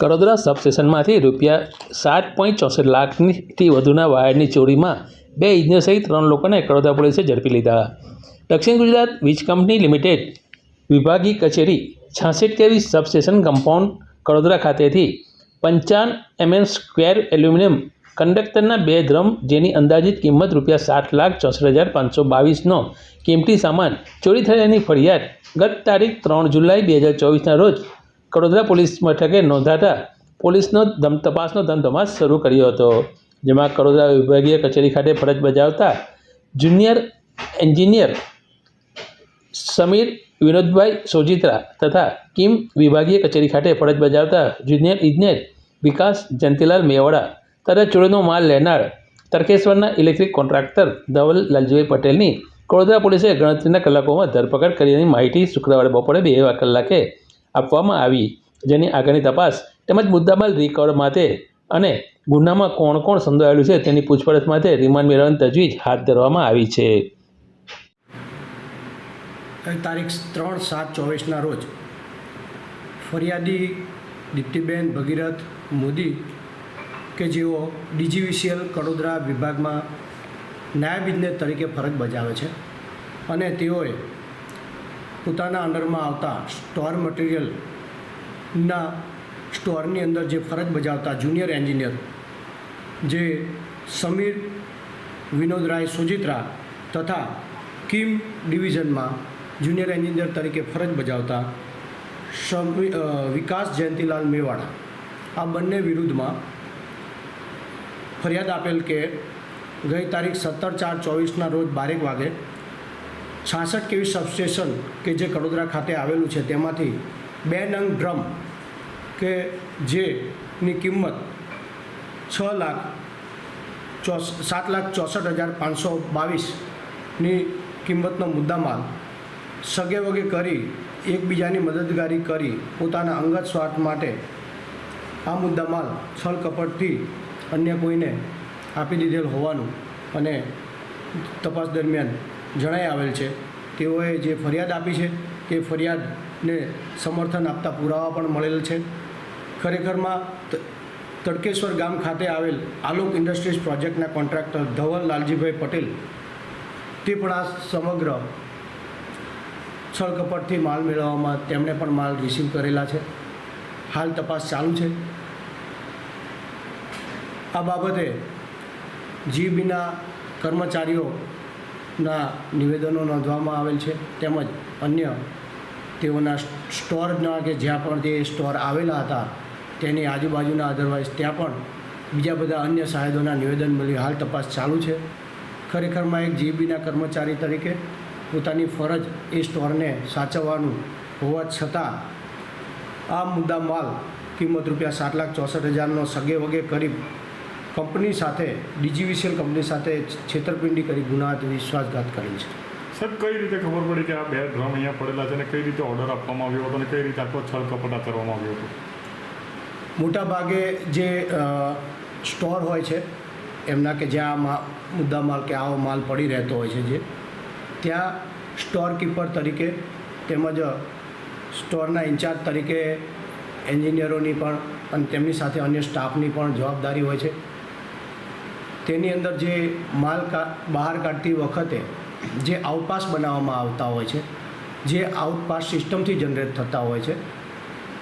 કડોદરા સબસ્ટેશનમાંથી રૂપિયા સાત પોઈન્ટ ચોસઠ લાખથી વધુના વાયરની ચોરીમાં બે ઇજનેર સહિત ત્રણ લોકોને કડોદરા પોલીસે ઝડપી લીધા. દક્ષિણ ગુજરાત વીજ કંપની લિમિટેડ વિભાગીય કચેરી છાસઠ કેવી સબસ્ટેશન કમ્પાઉન્ડ કડોદરા ખાતેથી પંચાવન એમએમ સ્ક્વેર એલ્યુમિનિયમ કંડક્ટરના બે ડ્રમ જેની અંદાજિત કિંમત રૂપિયા સાત લાખ ચોસઠ હજાર પાંચસો બાવીસનો કિંમતી સામાન ચોરી થયાની ફરિયાદ ગત તારીખ ત્રણ જુલાઈ બે હજાર ચોવીસના રોજ કડોદરા પોલીસ મથકે નોંધાતા પોલીસનો ધમ તપાસનો ધમધમાટ શરૂ કર્યો હતો. જેમાં કડોદરા વિભાગીય કચેરી ખાતે ફરજ બજાવતા જુનિયર એન્જિનિયર સમીર વિનોદભાઈ સોજિત્રા તથા કિમ વિભાગીય કચેરી ખાતે ફરજ બજાવતા જુનિયર ઇજનેર વિકાસ જયંતિલાલ મેવાડા તથા ચોરીનો માલ લેનાર તરકેશ્વરના ઇલેક્ટ્રિક કોન્ટ્રાક્ટર ધવલ લાલજીભાઈ પટેલની કડોદરા પોલીસે ગણતરીના કલાકોમાં ધરપકડ કર્યાની માહિતી શુક્રવારે બપોરે બે કલાકે આપવામાં આવી. જેની આગળની તપાસ તેમજ મુદ્દામાલ રિકવર માટે અને ગુનામાં કોણ કોણ સંડોવાયેલું છે તેની પૂછપરછ માટે રિમાન્ડ મેળવવાની તજવીજ હાથ ધરવામાં આવી છે. તારીખ ત્રણ સાત ચોવીસના રોજ ફરિયાદી દીપ્તિબેન ભગીરથ મોદી કે જેઓ ડીજીવીસીએલ કડોદરા વિભાગમાં નાયબ ઇજનેર તરીકે ફરજ બજાવે છે અને તેઓએ પોતાના અંડરમાં આવતા સ્ટોર મટીરિયલના સ્ટોરની અંદર જે ફરજ બજાવતા જુનિયર એન્જિનિયર, જે સમીર વિનોદરાય સુજિત્રા તથા કિમ ડિવિઝનમાં જુનિયર એન્જિનિયર તરીકે ફરજ બજાવતા વિકાસ જયંતિલાલ મેવાડા. આ બંને વિરુદ્ધમાં ફરિયાદ આપેલ કે ગઈ તારીખ સત્તર ચાર ચોવીસના રોજ બારેક વાગે છાસઠ કેવી સબસ્ટેશન કે જે કડોદરા ખાતે આવેલું છે, તેમાંથી બે નંગ ડ્રમ કે જેની કિંમત છ લાખ ચોસ, સાત લાખ ચોસઠ હજાર પાંચસો બાવીસની કિંમતનો મુદ્દામાલ સગે વગે કરી, એકબીજાની મદદગારી કરી, પોતાના અંગત સ્વાર્થ માટે આ મુદ્દામાલ છળ કપટથી અન્ય કોઈને આપી દીધેલ હોવાનું અને તપાસ દરમિયાન જણાઈ આવેલ છે. તેઓએ જે ફરિયાદ આપી છે, તે ફરિયાદને સમર્થન આપતા પુરાવા પણ મળેલ છે. ખરેખરમાં તડકેશ્વર ગામ ખાતે આવેલ આલોક ઇન્ડસ્ટ્રીઝ પ્રોજેક્ટના કોન્ટ્રાક્ટર ધવલ લાલજીભાઈ પટેલ, તે પણ આ સમગ્ર છળકપટથી માલ મેળવવામાં તેમણે પણ માલ રિસીવ કરેલા છે. હાલ તપાસ ચાલુ છે. આ બાબતે જીબીના કર્મચારીઓના નિવેદનો નોંધવામાં આવેલ છે. તેમજ અન્ય તેઓના સ્ટોરના કે જ્યાં પણ તે સ્ટોર આવેલા હતા, તેની આજુબાજુના અધરવાઇઝ ત્યાં પણ બીજા બધા અન્ય સાહેદોના નિવેદન મળી. હાલ તપાસ ચાલુ છે. ખરેખરમાં એક જીબીના કર્મચારી તરીકે પોતાની ફરજ એ સ્ટોરને સાચવવાનું હોવા છતાં આ મુદ્દા માલ કિંમત રૂપિયા સાત લાખ ચોસઠ હજારનો સગે વગે કરી કંપની સાથે ડીજીવીસીએલ કંપની સાથે છેતરપિંડી કરી ગુનાહિત વિશ્વાસઘાત કરેલ છે. સાહેબ કઈ રીતે ખબર પડી કે આ બે ડ્રમ અહીંયા પડેલા છે અને કઈ રીતે ઓર્ડર આપવામાં આવ્યો હતો અને કઈ રીતે આખો છળ કપટ કરવામાં આવ્યો હતો? મોટા ભાગે જે સ્ટોર હોય છે એમના કે જ્યાં મુદ્દા માલ કે આવો માલ પડી રહેતો હોય છે જે ત્યાં સ્ટોર કીપર તરીકે તેમજ સ્ટોરના ઇન્ચાર્જ તરીકે એન્જિનિયરોની પણ અને તેમની સાથે અન્ય સ્ટાફની પણ જવાબદારી હોય છે. તેની અંદર જે માલ બહાર કાઢતી વખતે જે આઉટપાસ બનાવવામાં આવતા હોય છે, જે આઉટપાસ સિસ્ટમથી જનરેટ થતા હોય છે,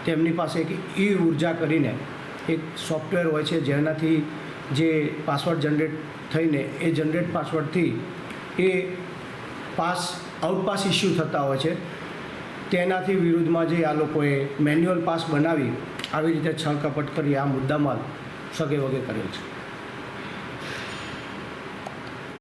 તેમની પાસે એક ઈ ઊર્જા કરીને એક સોફ્ટવેર હોય છે, જેનાથી જે પાસવર્ડ જનરેટ થઈને એ જનરેટ પાસવર્ડથી એ પાસ આઉટપાસ ઇસ્યુ થતા હોય છે. તેનાથી વિરુદ્ધમાં જે આ લોકોએ મેન્યુઅલ પાસ બનાવી, આવી રીતે છળકપટ કરી આ મુદ્દામાં સગે વગે કર્યો છે.